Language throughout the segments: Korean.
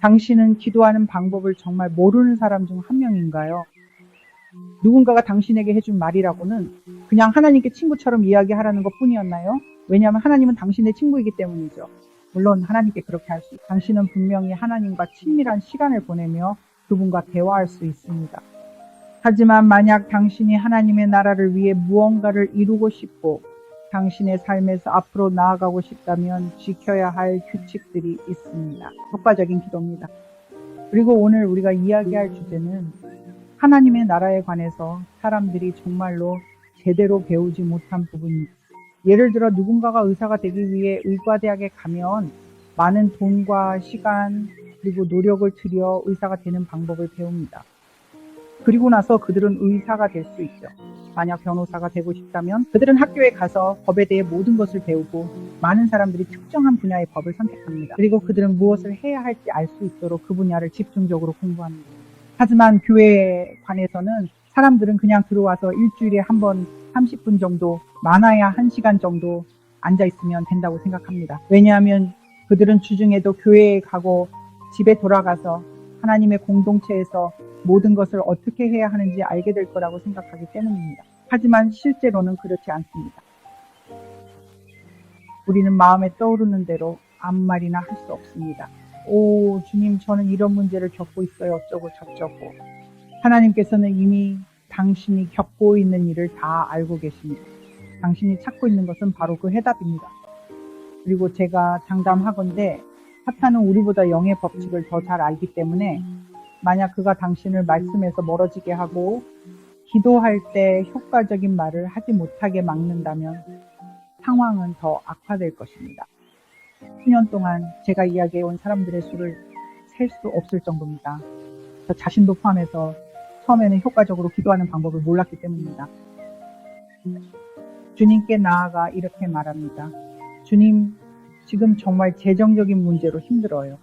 당신은 기도하는 방법을 정말 모르는 사람 중 한 명인가요? 누군가가 당신에게 해준 말이라고는 그냥 하나님께 친구처럼 이야기하라는 것 뿐이었나요? 왜냐하면 하나님은 당신의 친구이기 때문이죠. 물론 하나님께 그렇게 할 수, 당신은 분명히 하나님과 친밀한 시간을 보내며 그분과 대화할 수 있습니다. 하지만 만약 당신이 하나님의 나라를 위해 무언가를 이루고 싶고 당신의 삶에서 앞으로 나아가고 싶다면 지켜야 할 규칙들이 있습니다. 효과적인 기도입니다. 그리고 오늘 우리가 이야기할 주제는 하나님의 나라에 관해서 사람들이 정말로 제대로 배우지 못한 부분입니다. 예를 들어 누군가가 의사가 되기 위해 의과대학에 가면 많은 돈과 시간 그리고 노력을 들여 의사가 되는 방법을 배웁니다. 그리고 나서 그들은 의사가 될 수 있죠. 만약 변호사가 되고 싶다면 그들은 학교에 가서 법에 대해 모든 것을 배우고 많은 사람들이 특정한 분야의 법을 선택합니다. 그리고 그들은 무엇을 해야 할지 알 수 있도록 그 분야를 집중적으로 공부합니다. 하지만 교회에 관해서는 사람들은 그냥 들어와서 일주일에 한 번 30분 정도, 많아야 1시간 정도 앉아 있으면 된다고 생각합니다. 왜냐하면 그들은 주중에도 교회에 가고 집에 돌아가서 하나님의 공동체에서 모든 것을 어떻게 해야 하는지 알게 될 거라고 생각하기 때문입니다. 하지만 실제로는 그렇지 않습니다. 우리는 마음에 떠오르는 대로 아무 말이나 할 수 없습니다. 오, 주님, 저는 이런 문제를 겪고 있어요. 어쩌고 저쩌고. 하나님께서는 이미 당신이 겪고 있는 일을 다 알고 계십니다. 당신이 찾고 있는 것은 바로 그 해답입니다. 그리고 제가 장담하건대 사탄은 우리보다 영의 법칙을 더 잘 알기 때문에 만약 그가 당신을 말씀에서 멀어지게 하고 기도할 때 효과적인 말을 하지 못하게 막는다면 상황은 더 악화될 것입니다. 수년 동안 제가 이야기해온 사람들의 수를 셀 수 없을 정도입니다. 저 자신도 포함해서 처음에는 효과적으로 기도하는 방법을 몰랐기 때문입니다. 주님께 나아가 이렇게 말합니다. 주님, 지금 정말 재정적인 문제로 힘들어요.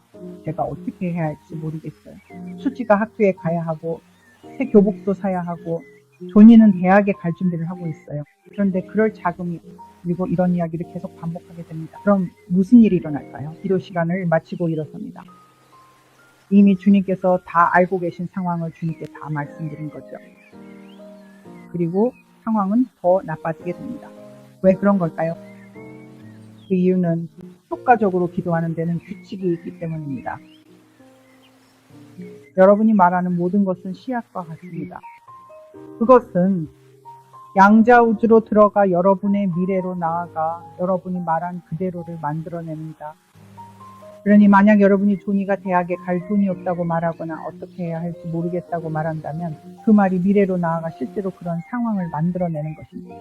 제가 어떻게 해야 할지 모르겠어요. 수지가 학교에 가야 하고, 새 교복도 사야 하고, 존이는 대학에 갈 준비를 하고 있어요. 그런데 그럴 자금이 그리고 이런 이야기를 계속 반복하게 됩니다. 그럼 무슨 일이 일어날까요? 기도 시간을 마치고 일어섭니다. 이미 주님께서 다 알고 계신 상황을 주님께 다 말씀드린 거죠. 그리고 상황은 더 나빠지게 됩니다. 왜 그런 걸까요? 그 이유는 효과적으로 기도하는 데는 규칙이 있기 때문입니다. 여러분이 말하는 모든 것은 씨앗과 같습니다. 그것은 양자우주로 들어가 여러분의 미래로 나아가 여러분이 말한 그대로를 만들어냅니다. 그러니 만약 여러분이 조니가 대학에 갈 돈이 없다고 말하거나 어떻게 해야 할지 모르겠다고 말한다면 그 말이 미래로 나아가 실제로 그런 상황을 만들어내는 것입니다.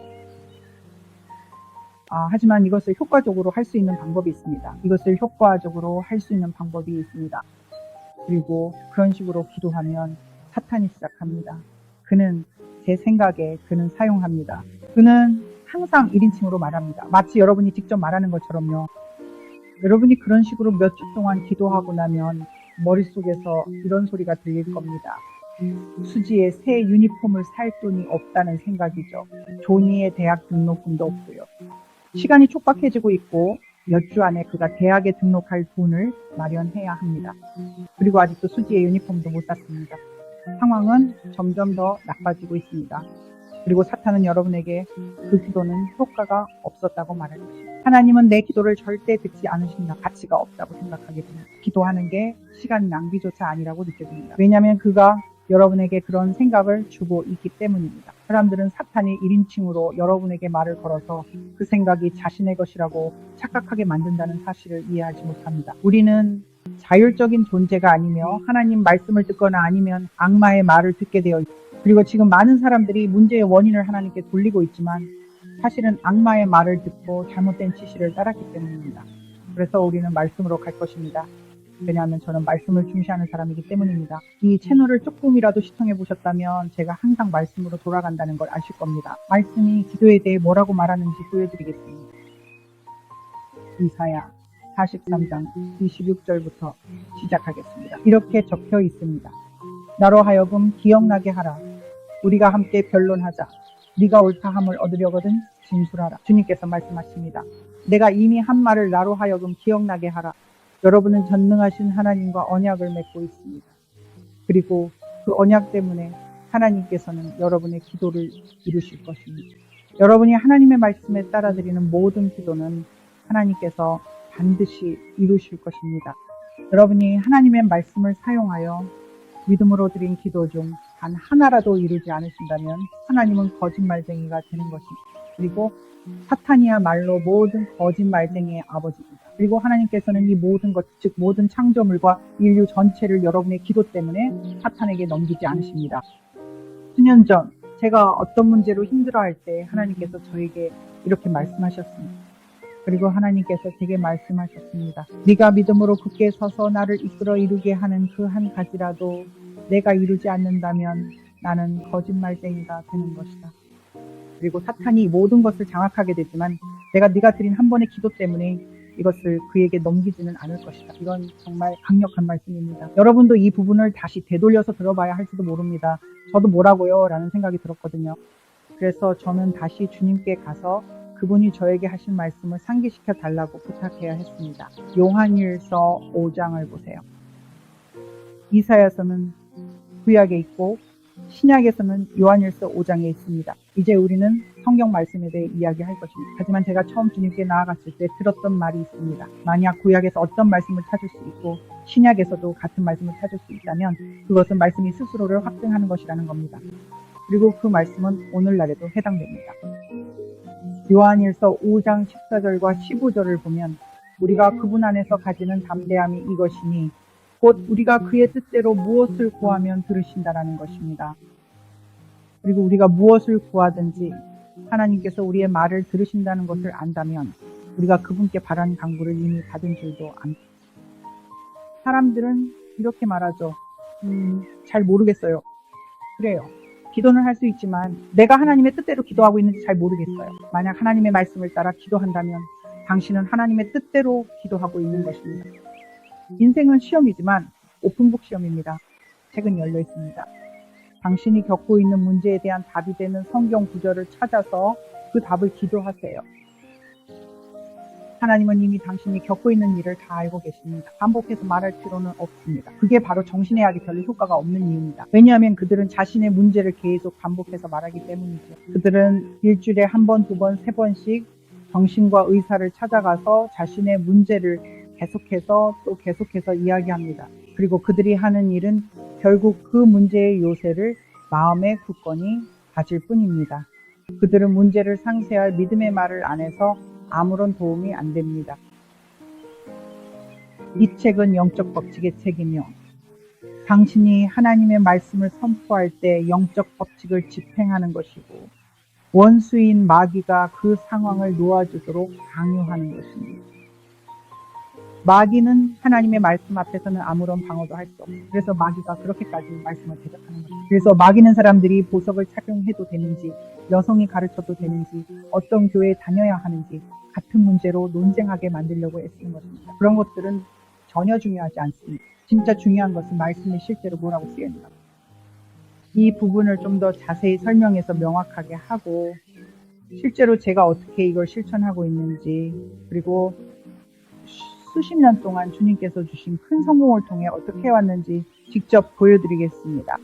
아, 하지만 이것을 효과적으로 할 수 있는 방법이 있습니다. 이것을 효과적으로 할 수 있는 방법이 있습니다. 그리고 그런 식으로 기도하면 사탄이 시작합니다. 그는 제 생각에 그는 사용합니다. 그는 항상 1인칭으로 말합니다. 마치 여러분이 직접 말하는 것처럼요. 여러분이 그런 식으로 몇 주 동안 기도하고 나면 머릿속에서 이런 소리가 들릴 겁니다. 수지에 새 유니폼을 살 돈이 없다는 생각이죠. 조니의 대학 등록금도 없고요. 시간이 촉박해지고 있고 몇 주 안에 그가 대학에 등록할 돈을 마련해야 합니다. 그리고 아직도 수지의 유니폼도 못 샀습니다. 상황은 점점 더 나빠지고 있습니다. 그리고 사탄은 여러분에게 그 기도는 효과가 없었다고 말할 것입니다. 하나님은 내 기도를 절대 듣지 않으신다. 가치가 없다고 생각하게 됩니다. 기도하는 게 시간 낭비조차 아니라고 느껴집니다. 왜냐하면 그가 여러분에게 그런 생각을 주고 있기 때문입니다. 사람들은 사탄이 1인칭으로 여러분에게 말을 걸어서 그 생각이 자신의 것이라고 착각하게 만든다는 사실을 이해하지 못합니다. 우리는 자율적인 존재가 아니며 하나님 말씀을 듣거나 아니면 악마의 말을 듣게 되어 있습니다. 그리고 지금 많은 사람들이 문제의 원인을 하나님께 돌리고 있지만 사실은 악마의 말을 듣고 잘못된 지시를 따랐기 때문입니다. 그래서 우리는 말씀으로 갈 것입니다. 왜냐하면 저는 말씀을 중시하는 사람이기 때문입니다. 이 채널을 조금이라도 시청해 보셨다면 제가 항상 말씀으로 돌아간다는 걸 아실 겁니다. 말씀이 기도에 대해 뭐라고 말하는지 보여드리겠습니다. 이사야 43장 26절부터 시작하겠습니다. 이렇게 적혀 있습니다. 나로 하여금 기억나게 하라. 우리가 함께 변론하자. 네가 옳다함을 얻으려거든 진술하라. 주님께서 말씀하십니다. 내가 이미 한 말을 나로 하여금 기억나게 하라. 여러분은 전능하신 하나님과 언약을 맺고 있습니다. 그리고 그 언약 때문에 하나님께서는 여러분의 기도를 이루실 것입니다. 여러분이 하나님의 말씀에 따라 드리는 모든 기도는 하나님께서 반드시 이루실 것입니다. 여러분이 하나님의 말씀을 사용하여 믿음으로 드린 기도 중 단 하나라도 이루지 않으신다면 하나님은 거짓말쟁이가 되는 것입니다. 그리고 사탄이야말로 모든 거짓말쟁이의 아버지입니다. 그리고 하나님께서는 이 모든 것, 즉 모든 창조물과 인류 전체를 여러분의 기도 때문에 사탄에게 넘기지 않으십니다. 수년 전 제가 어떤 문제로 힘들어할 때 하나님께서 저에게 이렇게 말씀하셨습니다. 그리고 하나님께서 제게 말씀하셨습니다. 네가 믿음으로 굳게 서서 나를 이끌어 이루게 하는 그 한 가지라도 내가 이루지 않는다면 나는 거짓말쟁이가 되는 것이다. 그리고 사탄이 모든 것을 장악하게 되지만 내가 네가 드린 한 번의 기도 때문에 이것을 그에게 넘기지는 않을 것이다. 이건 정말 강력한 말씀입니다. 여러분도 이 부분을 다시 되돌려서 들어봐야 할지도 모릅니다. 저도 뭐라고요? 라는 생각이 들었거든요. 그래서 저는 다시 주님께 가서 그분이 저에게 하신 말씀을 상기시켜 달라고 부탁해야 했습니다. 요한일서 5장을 보세요. 이사야서는 구약에 있고 신약에서는 요한일서 5장에 있습니다. 이제 우리는 성경 말씀에 대해 이야기할 것입니다. 하지만 제가 처음 주님께 나아갔을 때 들었던 말이 있습니다. 만약 구약에서 어떤 말씀을 찾을 수 있고 신약에서도 같은 말씀을 찾을 수 있다면 그것은 말씀이 스스로를 확증하는 것이라는 겁니다. 그리고 그 말씀은 오늘날에도 해당됩니다. 요한일서 5장 14절과 15절을 보면 우리가 그분 안에서 가지는 담대함이 이것이니 곧 우리가 그의 뜻대로 무엇을 구하면 들으신다라는 것입니다. 그리고 우리가 무엇을 구하든지 하나님께서 우리의 말을 들으신다는 것을 안다면 우리가 그분께 바라는 강구를 이미 받은 줄도 압니다. 사람들은 이렇게 말하죠. 음, 잘 모르겠어요. 그래요. 기도는 할 수 있지만 내가 하나님의 뜻대로 기도하고 있는지 잘 모르겠어요. 만약 하나님의 말씀을 따라 기도한다면 당신은 하나님의 뜻대로 기도하고 있는 것입니다. 인생은 시험이지만 오픈북 시험입니다. 책은 열려 있습니다. 당신이 겪고 있는 문제에 대한 답이 되는 성경 구절을 찾아서 그 답을 기도하세요. 하나님은 이미 당신이 겪고 있는 일을 다 알고 계십니다. 반복해서 말할 필요는 없습니다. 그게 바로 정신의 약이 별로 효과가 없는 이유입니다. 왜냐하면 그들은 자신의 문제를 계속 반복해서 말하기 때문이죠. 그들은 일주일에 한 번, 두 번, 세 번씩 정신과 의사를 찾아가서 자신의 문제를 계속해서 또 계속해서 이야기합니다. 그리고 그들이 하는 일은 결국 그 문제의 요새를 마음에 굳건히 가질 뿐입니다. 그들은 문제를 상쇄할 믿음의 말을 안 해서 아무런 도움이 안 됩니다. 이 책은 영적 법칙의 책이며 당신이 하나님의 말씀을 선포할 때 영적 법칙을 집행하는 것이고 원수인 마귀가 그 상황을 놓아주도록 강요하는 것입니다. 마귀는 하나님의 말씀 앞에서는 아무런 방어도 할 수 없어요. 그래서 마귀가 그렇게까지 말씀을 대적하는 거죠. 그래서 마귀는 사람들이 보석을 착용해도 되는지, 여성이 가르쳐도 되는지, 어떤 교회에 다녀야 하는지, 같은 문제로 논쟁하게 만들려고 애쓰는 것입니다. 그런 것들은 전혀 중요하지 않습니다. 진짜 중요한 것은 말씀이 실제로 뭐라고 쓰여있는가. 이 부분을 좀 더 자세히 설명해서 명확하게 하고, 실제로 제가 어떻게 이걸 실천하고 있는지, 그리고 수십 년 동안 주님께서 주신 큰 성공을 통해 어떻게 해왔는지 직접 보여드리겠습니다.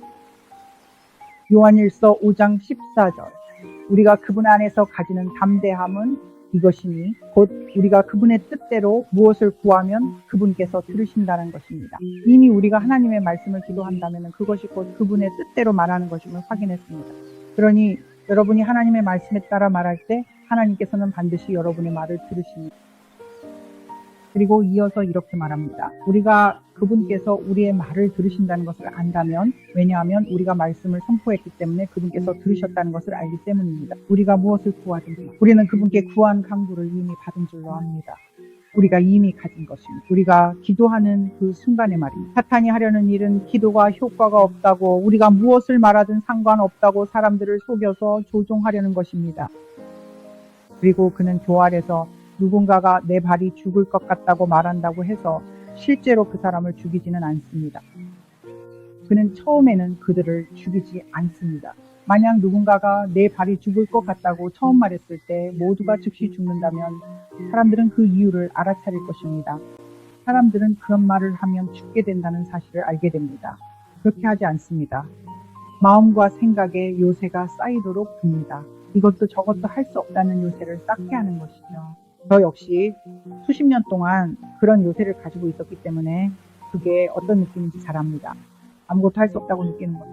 요한일서 5장 14절. 우리가 그분 안에서 가지는 담대함은 이것이니 곧 우리가 그분의 뜻대로 무엇을 구하면 그분께서 들으신다는 것입니다. 이미 우리가 하나님의 말씀을 기도한다면 그것이 곧 그분의 뜻대로 말하는 것임을 확인했습니다. 그러니 여러분이 하나님의 말씀에 따라 말할 때 하나님께서는 반드시 여러분의 말을 들으십니다. 그리고 이어서 이렇게 말합니다. 우리가 그분께서 우리의 말을 들으신다는 것을 안다면, 왜냐하면 우리가 말씀을 선포했기 때문에 그분께서 들으셨다는 것을 알기 때문입니다. 우리가 무엇을 구하든지, 우리는 그분께 구한 강구를 이미 받은 줄로 압니다. 우리가 이미 가진 것입니다. 우리가 기도하는 그 순간의 말입니다. 사탄이 하려는 일은 기도가 효과가 없다고, 우리가 무엇을 말하든 상관없다고 사람들을 속여서 조종하려는 것입니다. 그리고 그는 교활해서 누군가가 내 발이 죽을 것 같다고 말한다고 해서 실제로 그 사람을 죽이지는 않습니다. 그는 처음에는 그들을 죽이지 않습니다. 만약 누군가가 내 발이 죽을 것 같다고 처음 말했을 때 모두가 즉시 죽는다면 사람들은 그 이유를 알아차릴 것입니다. 사람들은 그런 말을 하면 죽게 된다는 사실을 알게 됩니다. 그렇게 하지 않습니다. 마음과 생각에 요새가 쌓이도록 둡니다. 이것도 저것도 할 수 없다는 요새를 쌓게 하는 것이죠. 저 역시 수십 년 동안 그런 요새를 가지고 있었기 때문에 그게 어떤 느낌인지 잘 압니다. 아무것도 할 수 없다고 느끼는 것.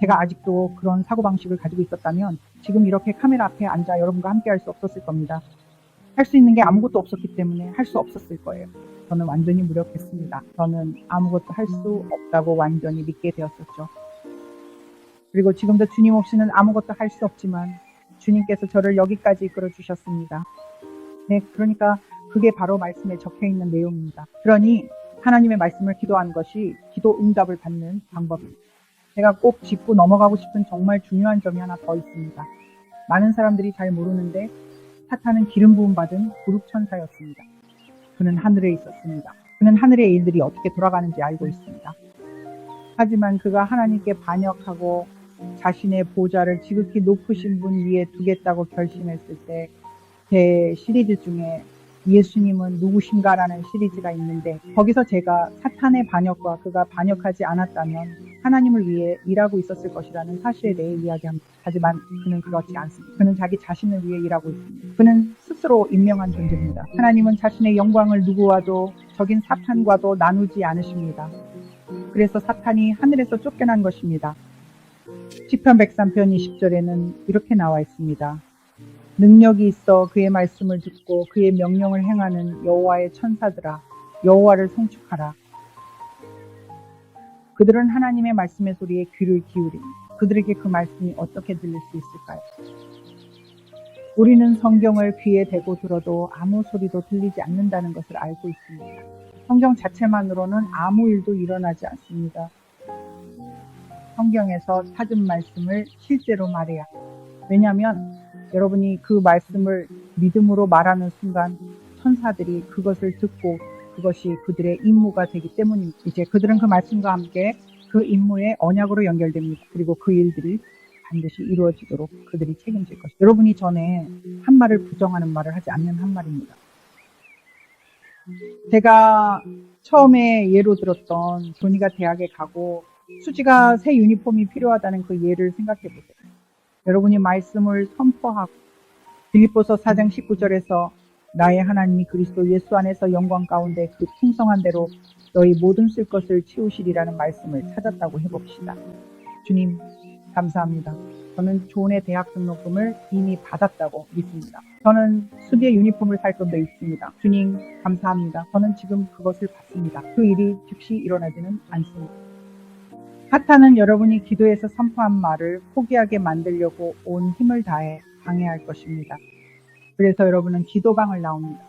제가 아직도 그런 사고방식을 가지고 있었다면 지금 이렇게 카메라 앞에 앉아 여러분과 함께 할 수 없었을 겁니다. 할 수 있는 게 아무것도 없었기 때문에 할 수 없었을 거예요. 저는 완전히 무력했습니다. 저는 아무것도 할 수 없다고 완전히 믿게 되었었죠. 그리고 지금도 주님 없이는 아무것도 할 수 없지만 주님께서 저를 여기까지 이끌어 주셨습니다. 네, 그러니까 그게 바로 말씀에 적혀 있는 내용입니다. 그러니 하나님의 말씀을 기도하는 것이 기도 응답을 받는 방법입니다. 제가 꼭 짚고 넘어가고 싶은 정말 중요한 점이 하나 더 있습니다. 많은 사람들이 잘 모르는데 사탄은 기름 부음 받은 부룩 천사였습니다. 그는 하늘에 있었습니다. 그는 하늘의 일들이 어떻게 돌아가는지 알고 있습니다. 하지만 그가 하나님께 반역하고 자신의 보좌를 지극히 높으신 분 위에 두겠다고 결심했을 때 제 시리즈 중에 예수님은 누구신가라는 시리즈가 있는데 거기서 제가 사탄의 반역과 그가 반역하지 않았다면 하나님을 위해 일하고 있었을 것이라는 사실에 대해 이야기합니다. 하지만 그는 그렇지 않습니다. 그는 자기 자신을 위해 일하고 있습니다. 그는 스스로 임명한 존재입니다. 하나님은 자신의 영광을 누구와도 적인 사탄과도 나누지 않으십니다. 그래서 사탄이 하늘에서 쫓겨난 것입니다. 시편 103편 20절에는 이렇게 나와 있습니다. 능력이 있어 그의 말씀을 듣고 그의 명령을 행하는 여호와의 천사들아 여호와를 송축하라. 그들은 하나님의 말씀의 소리에 귀를 기울이니 그들에게 그 말씀이 어떻게 들릴 수 있을까요? 우리는 성경을 귀에 대고 들어도 아무 소리도 들리지 않는다는 것을 알고 있습니다. 성경 자체만으로는 아무 일도 일어나지 않습니다. 성경에서 찾은 말씀을 실제로 말해야. 왜냐하면 여러분이 그 말씀을 믿음으로 말하는 순간 천사들이 그것을 듣고 그것이 그들의 임무가 되기 때문입니다. 이제 그들은 그 말씀과 함께 그 임무의 언약으로 연결됩니다. 그리고 그 일들이 반드시 이루어지도록 그들이 책임질 것입니다. 여러분이 전에 한 말을 부정하는 말을 하지 않는 한 말입니다. 제가 처음에 예로 들었던 조니가 대학에 가고 수지가 새 유니폼이 필요하다는 그 예를 생각해 보세요. 여러분이 말씀을 선포하고 빌립보서 4장 19절에서 나의 하나님이 그리스도 예수 안에서 영광 가운데 그 풍성한 대로 너희 모든 쓸 것을 채우시리라는 말씀을 찾았다고 해봅시다. 주님 감사합니다. 저는 존의 대학 등록금을 이미 받았다고 믿습니다. 저는 수비의 유니폼을 살 돈도 있습니다. 주님 감사합니다. 저는 지금 그것을 받습니다. 그 일이 즉시 일어나지는 않습니다. 사탄은 여러분이 기도해서 선포한 말을 포기하게 만들려고 온 힘을 다해 방해할 것입니다. 그래서 여러분은 기도방을 나옵니다.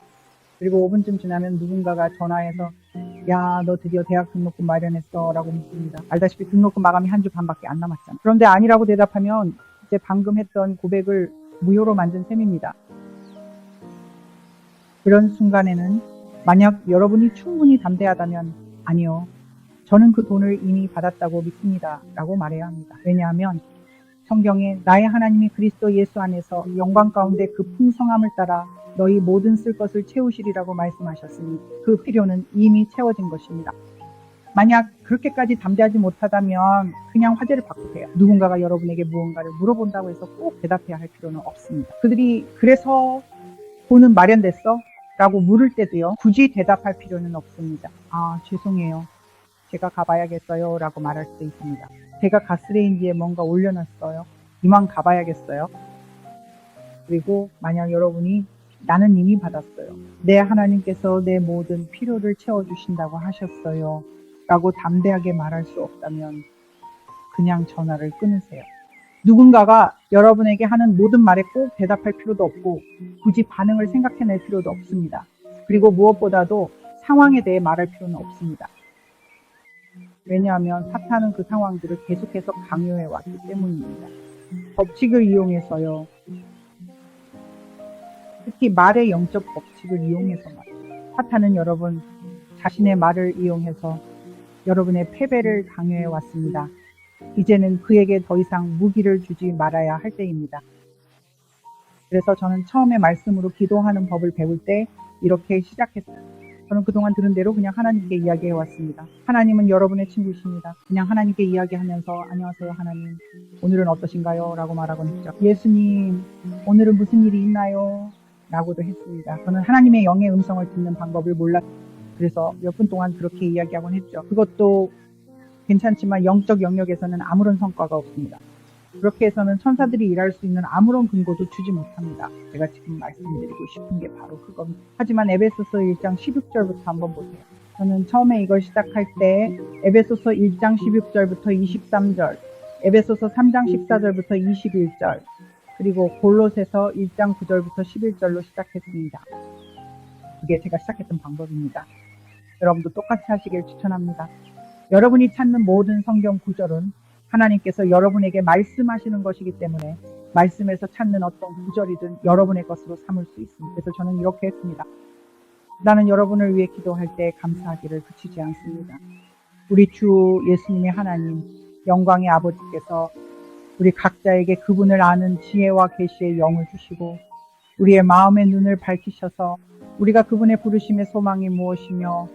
그리고 5분쯤 지나면 누군가가 전화해서 야, 너 드디어 대학 등록금 마련했어 라고 묻습니다. 알다시피 등록금 마감이 한 주 반밖에 안 남았잖아. 그런데 아니라고 대답하면 이제 방금 했던 고백을 무효로 만든 셈입니다. 그런 순간에는 만약 여러분이 충분히 담대하다면 아니요. 저는 그 돈을 이미 받았다고 믿습니다. 라고 말해야 합니다. 왜냐하면 성경에 나의 하나님이 그리스도 예수 안에서 영광 가운데 그 풍성함을 따라 너희 모든 쓸 것을 채우시리라고 말씀하셨으니 그 필요는 이미 채워진 것입니다. 만약 그렇게까지 담대하지 못하다면 그냥 화제를 바꾸세요. 누군가가 여러분에게 무언가를 물어본다고 해서 꼭 대답해야 할 필요는 없습니다. 그들이 그래서 돈은 마련됐어? 라고 물을 때도요. 굳이 대답할 필요는 없습니다. 아, 죄송해요. 제가 가봐야겠어요. 라고 말할 수도 있습니다. 제가 가스레인지에 뭔가 올려놨어요. 이만 가봐야겠어요. 그리고 만약 여러분이 나는 이미 받았어요. 내 하나님께서 내 모든 필요를 채워주신다고 하셨어요. 라고 담대하게 말할 수 없다면 그냥 전화를 끊으세요. 누군가가 여러분에게 하는 모든 말에 꼭 대답할 필요도 없고 굳이 반응을 생각해낼 필요도 없습니다. 그리고 무엇보다도 상황에 대해 말할 필요는 없습니다. 왜냐하면 사탄은 그 상황들을 계속해서 강요해 왔기 때문입니다. 법칙을 이용해서요. 특히 말의 영적 법칙을 이용해서 말이에요. 사탄은 여러분 자신의 말을 이용해서 여러분의 패배를 강요해 왔습니다. 이제는 그에게 더 이상 무기를 주지 말아야 할 때입니다. 그래서 저는 처음에 말씀으로 기도하는 법을 배울 때 이렇게 시작했어요. 저는 그동안 들은 대로 그냥 하나님께 이야기해 왔습니다. 하나님은 여러분의 친구이십니다. 그냥 하나님께 이야기하면서 안녕하세요 하나님 오늘은 어떠신가요? 라고 말하곤 했죠. 예수님 오늘은 무슨 일이 있나요? 라고도 했습니다. 저는 하나님의 영의 음성을 듣는 방법을 몰랐 그래서 몇 분 동안 그렇게 이야기하곤 했죠. 그것도 괜찮지만 영적 영역에서는 아무런 성과가 없습니다. 그렇게 해서는 천사들이 일할 수 있는 아무런 근거도 주지 못합니다. 제가 지금 말씀드리고 싶은 게 바로 그겁니다. 하지만 에베소서 1장 16절부터 한번 보세요. 저는 처음에 이걸 시작할 때 에베소서 1장 16절부터 23절, 에베소서 3장 14절부터 21절, 그리고 골로새서 1장 9절부터 11절로 시작했습니다. 그게 제가 시작했던 방법입니다. 여러분도 똑같이 하시길 추천합니다. 여러분이 찾는 모든 성경 구절은 하나님께서 여러분에게 말씀하시는 것이기 때문에 말씀에서 찾는 어떤 구절이든 여러분의 것으로 삼을 수 있습니다. 그래서 저는 이렇게 했습니다. 나는 여러분을 위해 기도할 때 감사하기를 그치지 않습니다. 우리 주 예수님의 하나님, 영광의 아버지께서 우리 각자에게 그분을 아는 지혜와 계시의 영을 주시고 우리의 마음의 눈을 밝히셔서 우리가 그분의 부르심의 소망이 무엇이며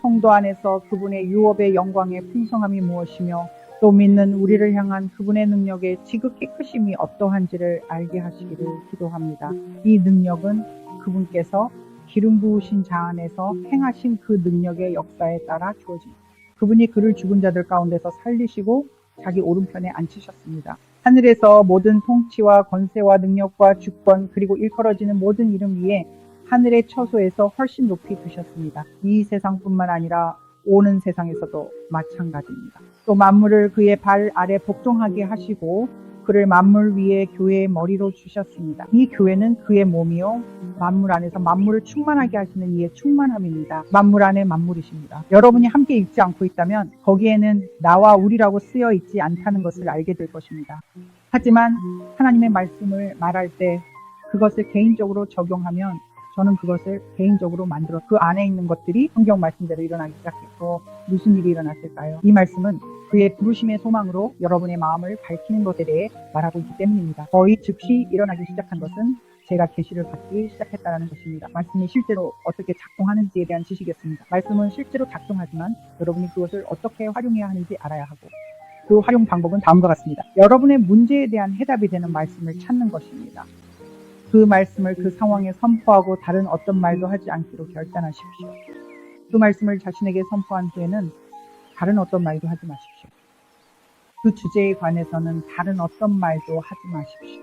성도 안에서 그분의 유업의 영광의 풍성함이 무엇이며 또 믿는 우리를 향한 그분의 능력의 지극히 크심이 어떠한지를 알게 하시기를 기도합니다. 이 능력은 그분께서 기름 부으신 자 안에서 행하신 그 능력의 역사에 따라 주어집니다. 그분이 그를 죽은 자들 가운데서 살리시고 자기 오른편에 앉히셨습니다. 하늘에서 모든 통치와 권세와 능력과 주권 그리고 일컬어지는 모든 이름 위에 하늘의 처소에서 훨씬 높이 두셨습니다. 이 세상뿐만 아니라 오는 세상에서도 마찬가지입니다. 또 만물을 그의 발 아래 복종하게 하시고 그를 만물 위에 교회의 머리로 주셨습니다. 이 교회는 그의 몸이요 만물 안에서 만물을 충만하게 하시는 이의 충만함입니다. 만물 안에 만물이십니다. 여러분이 함께 읽지 않고 있다면 거기에는 나와 우리라고 쓰여 있지 않다는 것을 알게 될 것입니다. 하지만 하나님의 말씀을 말할 때 그것을 개인적으로 적용하면 저는 그것을 개인적으로 만들어 그 안에 있는 것들이 성경 말씀대로 일어나기 시작했고 무슨 일이 일어났을까요? 이 말씀은 그의 부르심의 소망으로 여러분의 마음을 밝히는 것에 대해 말하고 있기 때문입니다. 거의 즉시 일어나기 시작한 것은 제가 계시를 받기 시작했다는 것입니다. 말씀이 실제로 어떻게 작동하는지에 대한 지식이었습니다. 말씀은 실제로 작동하지만 여러분이 그것을 어떻게 활용해야 하는지 알아야 하고 그 활용 방법은 다음과 같습니다. 여러분의 문제에 대한 해답이 되는 말씀을 찾는 것입니다. 그 말씀을 그 상황에 선포하고 다른 어떤 말도 하지 않기로 결단하십시오. 그 말씀을 자신에게 선포한 후에는 다른 어떤 말도 하지 마십시오. 그 주제에 관해서는 다른 어떤 말도 하지 마십시오.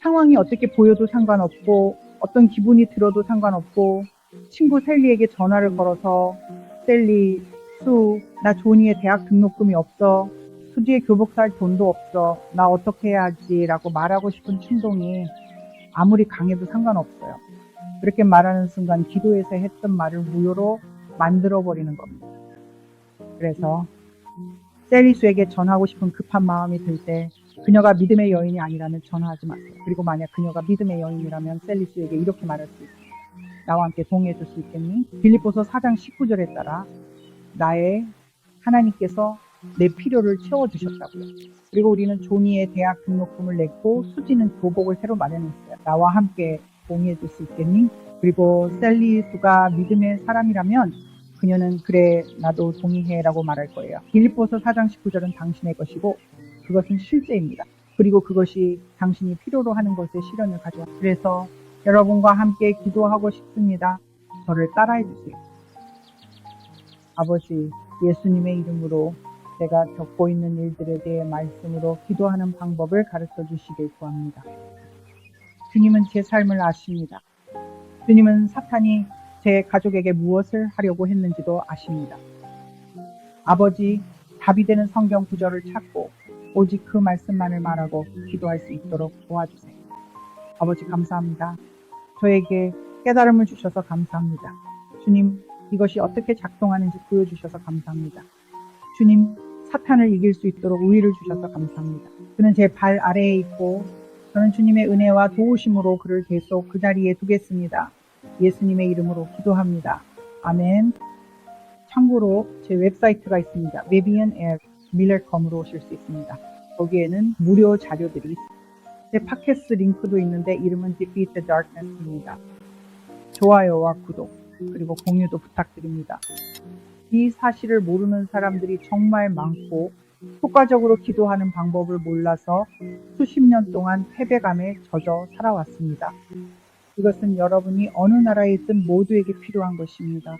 상황이 어떻게 보여도 상관없고 어떤 기분이 들어도 상관없고 친구 셀리에게 전화를 걸어서 셀리, 수, 나 조니의 대학 등록금이 없어. 수지의 교복 살 돈도 없어. 나 어떻게 해야 하지? 라고 말하고 싶은 충동이 아무리 강해도 상관없어요. 그렇게 말하는 순간 기도에서 했던 말을 무효로 만들어버리는 겁니다. 그래서 셀리수에게 전하고 싶은 급한 마음이 들 때 그녀가 믿음의 여인이 아니라면 전화하지 마세요. 그리고 만약 그녀가 믿음의 여인이라면 셀리수에게 이렇게 말할 수 있습니다. 나와 함께 동의해 줄 수 있겠니? 빌립보서 4장 19절에 따라 나의 하나님께서 내 필요를 채워주셨다고요. 그리고 우리는 조니의 대학 등록금을 냈고 수지는 교복을 새로 마련했어요. 나와 함께 동의해 줄 수 있겠니? 그리고 셀리수가 믿음의 사람이라면 그녀는 그래 나도 동의해 라고 말할 거예요. 빌립보서 4장 19절은 당신의 것이고 그것은 실제입니다. 그리고 그것이 당신이 필요로 하는 것에 실현을 가져. 그래서 여러분과 함께 기도하고 싶습니다. 저를 따라해 주세요. 아버지 예수님의 이름으로 제가 겪고 있는 일들에 대해 말씀으로 기도하는 방법을 가르쳐 주시길 구합니다. 주님은 제 삶을 아십니다. 주님은 사탄이 제 가족에게 무엇을 하려고 했는지도 아십니다. 아버지, 답이 되는 성경 구절을 찾고 오직 그 말씀만을 말하고 기도할 수 있도록 도와주세요. 아버지 감사합니다. 저에게 깨달음을 주셔서 감사합니다. 주님, 이것이 어떻게 작동하는지 보여주셔서 감사합니다. 주님, 사탄을 이길 수 있도록 우위를 주셔서 감사합니다. 그는 제 발 아래에 있고 저는 주님의 은혜와 도우심으로 그를 계속 그 자리에 두겠습니다. 예수님의 이름으로 기도합니다. 아멘. 참고로 제 웹사이트가 있습니다. 메비언 앱 밀ler컴으로 오실 수 있습니다. 거기에는 무료 자료들이 있습니다. 제 팟캐스트 링크도 있는데 이름은 Defeat the Darkness입니다. 좋아요와 구독 그리고 공유도 부탁드립니다. 이 사실을 모르는 사람들이 정말 많고 효과적으로 기도하는 방법을 몰라서 수십 년 동안 패배감에 젖어 살아왔습니다. 이것은 여러분이 어느 나라에 있든 모두에게 필요한 것입니다.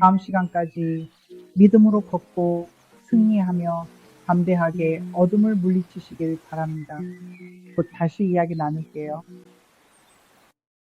다음 시간까지 믿음으로 걷고 승리하며 담대하게 어둠을 물리치시길 바랍니다. 곧 다시 이야기 나눌게요.